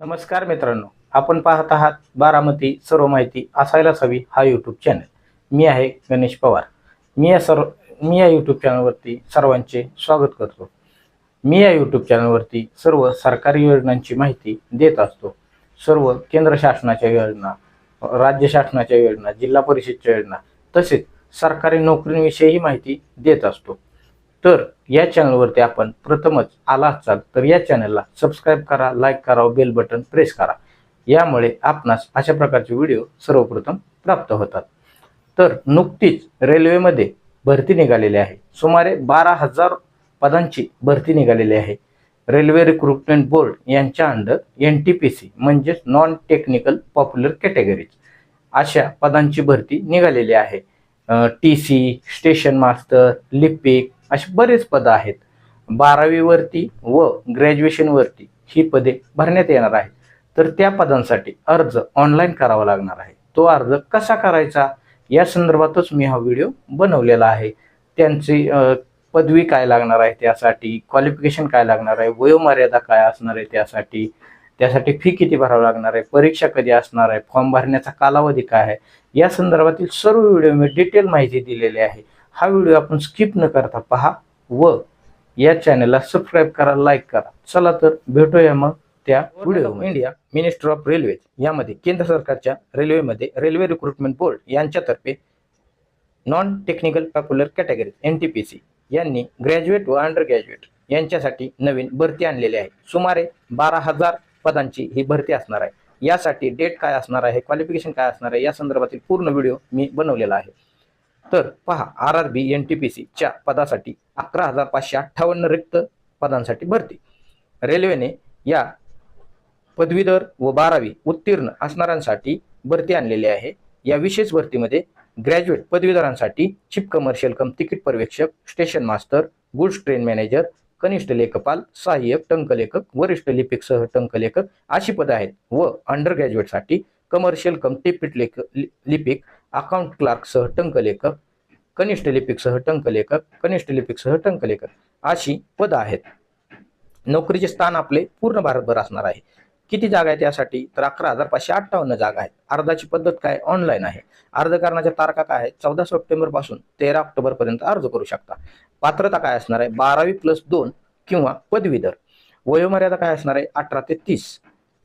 नमस्कार मित्रांनो आपण पाहत आहात बारामती सर्व माहिती असायलाच हवी हा यूट्यूब चॅनल मी आहे गणेश पवार. मी या सर्व मी या यूट्यूब चॅनलवरती सर्वांचे स्वागत करतो. मी या यूट्यूब चॅनलवरती सर्व सरकारी योजनांची माहिती देत असतो. सर्व केंद्र शासनाच्या योजना राज्य शासनाच्या योजना जिल्हा परिषदच्या योजना तसेच सरकारी नोकरींविषयीही माहिती देत असतो. तर या चॅनलवरती आपण प्रथमच आला असाल तर या चॅनलला सबस्क्राईब करा लाईक करा बेल बटन प्रेस करा. यामुळे आपणास अशा प्रकारचे व्हिडिओ सर्वप्रथम प्राप्त होतात. तर नुकतीच रेल्वेमध्ये भरती निघालेली आहे. सुमारे बारा हजार पदांची भरती निघालेली आहे. रेल्वे रिक्रुटमेंट बोर्ड यांच्या under N T P C म्हणजेच नॉन टेक्निकल पॉप्युलर कॅटेगरीज अशा पदांची भरती निघालेली आहे. टी सी स्टेशन मास्टर लिपिक अशी बरेच पदं आहेत. बारावीवरती व ग्रॅज्युएशनवरती ही पदे भरण्यात येणार आहेत. तर त्या पदांसाठी अर्ज ऑनलाईन करावा लागणार आहे. तो अर्ज कसा करायचा? या संदर्भातच मी हा व्हिडिओ बनवलेला आहे. त्यांची पदवी काय लागणार आहे त्यासाठी क्वालिफिकेशन काय लागणार आहे वयोमर्यादा काय असणार आहे त्यासाठी त्यासाठी फी किती भरावं लागणार आहे परीक्षा कधी असणार आहे फॉर्म भरण्याचा कालावधी काय आहे या संदर्भातील सर्व व्हिडिओ मी डिटेल माहिती दिलेली आहे. हा व्हिडिओ आपण स्किप न करता पहा व या चॅनलला सबस्क्राईब करा लाईक करा. चला तर भेटूया मग त्या video India minister of railway यामध्ये केंद्र सरकारच्या रेल्वेमध्ये रेल्वे रिक्रुटमेंट बोर्ड यांच्यातर्फे non technical popular category N T P C यांनी ग्रॅज्युएट व अंडर ग्रॅज्युएट यांच्यासाठी नवीन भरती आणलेली आहे. सुमारे बारा हजार पदांची ही भरती असणार आहे. यासाठी डेट काय असणार आहे क्वालिफिकेशन काय असणार आहे या संदर्भातील पूर्ण व्हिडिओ मी बनवलेला आहे. तर पहा R R B N T P सीच्या पदासाठी अकरा हजार पाचशे अठ्ठावन्न रिक्त पदांसाठी भरती. रेल्वेने या पदवीधर व बारावी उत्तीर्ण असणाऱ्यांसाठी भरती आणलेली आहे. या विशेष भरतीमध्ये ग्रॅज्युएट पदवीधरांसाठी चिप कमर्शियल कम तिकीट पर्यवेक्षक station master goods train manager कनिष्ठ लेखपाल सहाय्यक टंकलेखक वरिष्ठ लिपिकसह टंकलेखक अशी पदं आहेत व अंडर ग्रॅज्युएटसाठी कमर्शियल कम टिपीट लेख लिपिक अकाउंट क्लार्कसह टंकलेखक कनिष्ठ लिपिकसह टंकलेखक कनिष्ठ लिपिकसह टंकलेखक अशी पदं आहेत. नोकरीचे स्थान आपले पूर्ण भारतभर असणार आहे. किती जागा आहेत यासाठी? तर अकरा हजार पाचशे अठ्ठावन्न जागा आहेत. अर्जाची पद्धत काय? ऑनलाईन आहे. अर्ज करण्याच्या तारखा काय आहेत? चौदा सप्टेंबरपासून तेरा ऑक्टोबर पर्यंत अर्ज करू शकता. पात्रता काय असणार आहे? बारावी प्लस दोन किंवा पदवीधर. वयोमर्यादा काय असणार आहे? अठरा ते तीस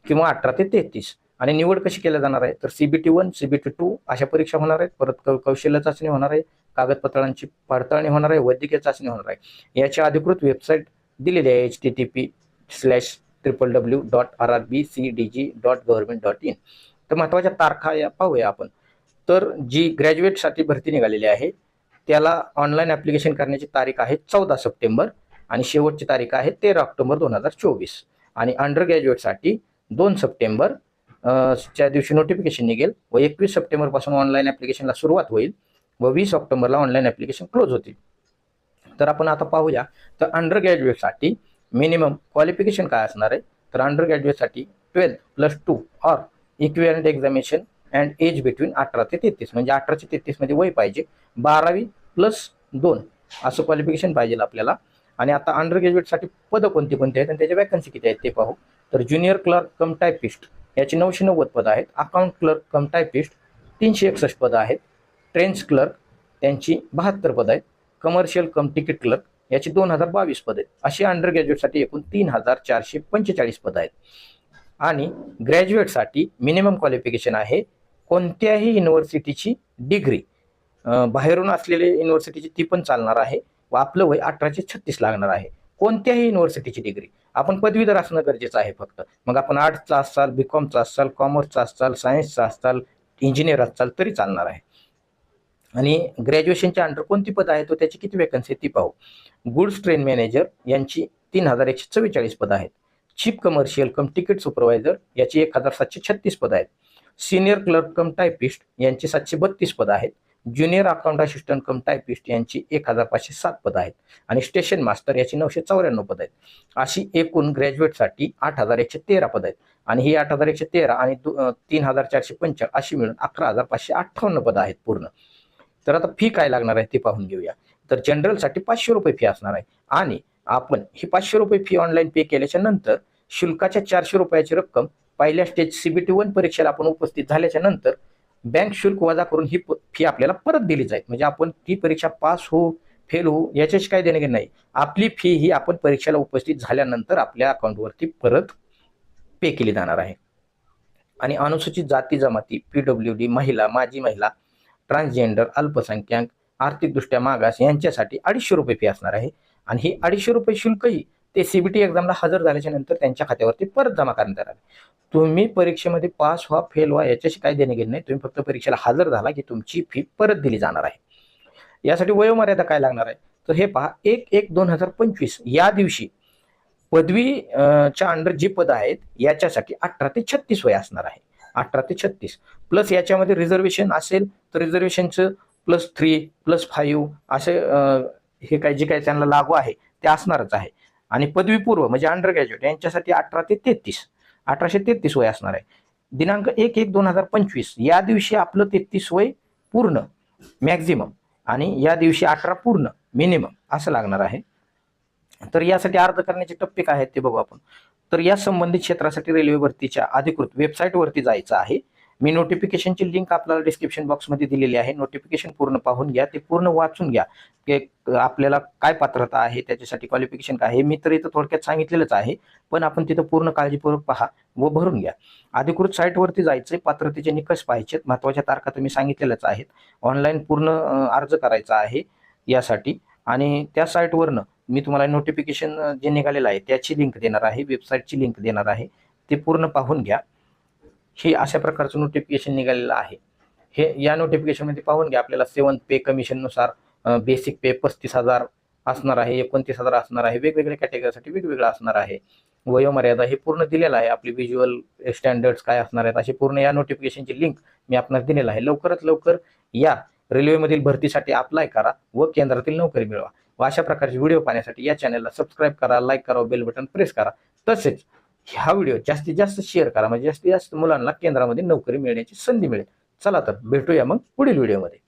किंवा अठरा ते तेहतीस. आणि निवड कशी केली जाणार आहे? तर सीबीटी वन सीबीटी टू अशा परीक्षा होणार आहेत. परत कौशल्य चाचणी होणार आहे. कागदपत्रांची पडताळणी होणार आहे. वैद्यकीय चाचणी होणार आहे. याची अधिकृत वेबसाईट दिलेली आहे H T T P slash triple W dot R R B C D G dot government dot in तर महत्त्वाच्या तारखा या पाहूया आपण. तर जी ग्रॅज्युएटसाठी भरती निघालेली आहे त्याला ऑनलाईन ॲप्लिकेशन करण्याची तारीख आहे चौदा सप्टेंबर आणि शेवटची तारीख आहे तेरा ऑक्टोबर दोन हजार चोवीस. आणि अंडर ग्रॅज्युएटसाठी दोन सप्टेंबर च्या दिवशी नोटिफिकेशन निघेल व एकवीस सप्टेंबरपासून ऑनलाईन ॲप्लिकेशनला सुरुवात होईल व वीस ऑक्टोबरला ऑनलाईन ॲप्लिकेशन क्लोज होतील. तर आपण आता पाहूया तर अंडर ग्रॅज्युएटसाठी मिनिमम क्वालिफिकेशन काय असणार आहे? तर under ग्रॅज्युएटसाठी twelfth plus two or equivalent examination and age between अठरा ते तेहतीस. म्हणजे अठरा ते तेहतीसमध्ये वय पाहिजे बारावी प्लस दोन असं क्वालिफिकेशन पाहिजे आपल्याला. आणि आता अंडर ग्रॅज्युएटसाठी पदं कोणती कोणती आहेत आणि त्याच्या वॅकन्सी किती आहेत ते पाहू. तर ज्युनियर क्लर्क कम टायपिस्ट याची नऊशे नव्वद पदं आहेत. अकाउंट क्लर्क कम टायपिस्ट तीनशे एकसष्ट पदं आहेत. ट्रेन्स क्लर्क त्यांची बहात्तर पदं आहेत. कमर्शियल कम तिकीट क्लर्क याची दोन हजार बावीस पदं आहेत. अशी अंडर ग्रॅज्युएटसाठी एकूण तीन हजार चारशे पंचेचाळीस पदं आहेत. आणि ग्रॅज्युएटसाठी मिनिमम क्वालिफिकेशन आहे कोणत्याही युनिव्हर्सिटीची डिग्री बाहेरून असलेले युनिव्हर्सिटीची ती पण चालणार आहे. व आपलं वय अठराशे छत्तीस लागणार आहे. कोणत्याही युनिव्हर्सिटीची डिग्री आपण पदवीधर असणं गरजेचं आहे फक्त. मग आपण आर्ट्सचा असाल बी कॉमचा असाल कॉमर्सचा असाल सायन्सचा असाल इंजिनियर असाल तरी चालणार आहे. आणि ग्रॅज्युएशनच्या अंडर कोणती पद आहे तो त्याची किती वेकन्सी ती पाहू. गुड्स ट्रेन मॅनेजर यांची तीन हजार एकशे चव्वेचाळीस पदं आहेत. Chief commercial cum ticket supervisor याची एक हजार सातशे छत्तीस पद आहेत. सिनियर क्लर्क कम टायपिस्ट यांची सातशे बत्तीस पद आहेत. Junior account assistant cum typist यांची एक हजार पाचशे सात पदं आहेत. आणि स्टेशन मास्टर याची नऊशे चौऱ्याण्णव पदं आहेत. अशी एकूण ग्रॅज्युएटसाठी आठ हजार एकशे तेरा पदं आहेत. आणि ही आठ हजार एकशे तेरा आणि तीन हजार चारशे पंचा अशी मिळून अकरा हजार पाचशे अठ्ठावन्न पदं आहेत पूर्ण. तर आता फी काय लागणार आहे ते पाहून घेऊया. तर जनरलसाठी पाचशे रुपये फी असणार आहे. आणि आपण ही पाचशे रुपये फी ऑनलाईन पे केल्याच्यानंतर शुल्काच्या चारशे रुपयाची रक्कम पहिल्या स्टेज सीबीटी वन परीक्षेला आपण उपस्थित झाल्याच्यानंतर बँक शुल्क वजा करून ही फी आपल्याला परत दिली जाईल. म्हणजे आपण ती परीक्षा पास हो फेल हो याच्याशी काय देणं घेणं नाही. आपली फी ही आपण परीक्षेला उपस्थित झाल्यानंतर आपल्या अकाउंटवरती परत पे केली जाणार आहे. आणि अनुसूचित जाती जमाती पीडब्ल्यू डी महिला माजी महिला ट्रान्सजेंडर अल्पसंख्याक आर्थिकदृष्ट्या मागास यांच्यासाठी अडीचशे रुपये फी असणार आहे. आणि ही अडीचशे रुपये शुल्कही ते सीबीटी एक्झामला हजर झाल्याच्यानंतर त्यांच्या खात्यावरती परत जमा करण्यात आले. तुम्ही परीक्षेमध्ये पास व्हा फेल व्हा याच्याशी काही देणे गेले नाही. तुम्ही फक्त परीक्षेला हजर झाला की तुमची फी परत दिली जाणार आहे. यासाठी वयोमर्यादा काय लागणार आहे? तर हे पहा एक एक दोन हजार पंचवीस या दिवशी पदवीच्या अंडर जी पद आहेत याच्यासाठी अठरा ते छत्तीस वय असणार आहे. अठरा ते छत्तीस. प्लस याच्यामध्ये रिझर्वेशन असेल तर रिझर्वेशनचं प्लस थ्री प्लस फाईव्ह असे हे काय जे काय त्यांना लागू आहे ते असणारच आहे. आणि पदवीपूर्व म्हणजे अंडर ग्रॅज्युएट यांच्यासाठी अठरा ते तेहतीस. अठराशे तेहतीस वय असणार आहे. दिनांक एक एक दोन हजार पंचवीस या दिवशी आपलं तेहतीस वय पूर्ण मॅक्झिमम आणि या दिवशी अठरा पूर्ण मिनिमम असं लागणार आहे. तर यासाठी अर्ज करण्याचे टप्पे काय आहेत ते बघू आपण. तर या संबंधित क्षेत्रासाठी रेल्वे भरतीच्या अधिकृत वेबसाईटवरती जायचं आहे. मी नोटिफिकेशनची लिंक आपल्याला डिस्क्रिप्शन बॉक्समध्ये दिलेली आहे. नोटिफिकेशन पूर्ण पाहून घ्या. ते पूर्ण वाचून घ्या. की आपल्याला काय पात्रता आहे त्याच्यासाठी क्वालिफिकेशन काय आहे मी तर इथं थोडक्यात सांगितलेलंच आहे. पण आपण तिथं पूर्ण काळजीपूर्वक पहा व भरून घ्या. अधिकृत साईटवरती जायचं पात्रतेचे निकष पाहिजेत महत्त्वाच्या तारखा तुम्ही सांगितलेल्याच आहेत. ऑनलाईन पूर्ण अर्ज करायचा आहे यासाठी. आणि त्या साईटवरनं मी तुम्हाला नोटिफिकेशन जे निघालेलं आहे त्याची लिंक देणार आहे वेबसाईटची लिंक देणार आहे. ते पूर्ण पाहून घ्या. हे अशा प्रकारचं नोटिफिकेशन निघालेलं आहे. हे या नोटिफिकेशनमध्ये पाहून घ्या आपल्याला सेवन पे कमिशननुसार बेसिक पे पस्तीस हजार असणार आहे एकोणतीस हजार असणार आहे वेगवेगळ्या कॅटेगरीसाठी वेगवेगळं असणार आहे. वयोमर्यादा हे पूर्ण दिलेलं आहे आपली व्हिज्युअल स्टँडर्ड्स काय असणार आहेत अशी पूर्ण या नोटिफिकेशनची लिंक मी आपणास दिलेलं आहे. लवकरात लवकर या रेल्वेमधील भरतीसाठी अप्लाय करा व केंद्रातील नोकरी मिळवा. व अशा प्रकारचे व्हिडिओ पाहण्यासाठी या चॅनलला सबस्क्राईब करा लाईक करा बेल बटन प्रेस करा. तसेच ह्या व्हिडिओ जास्तीत जास्त शेअर करा. म्हणजे जास्तीत जास्त मुलांना केंद्रामध्ये नोकरी मिळण्याची संधी मिळेल. चला तर भेटूया मग पुढील व्हिडिओमध्ये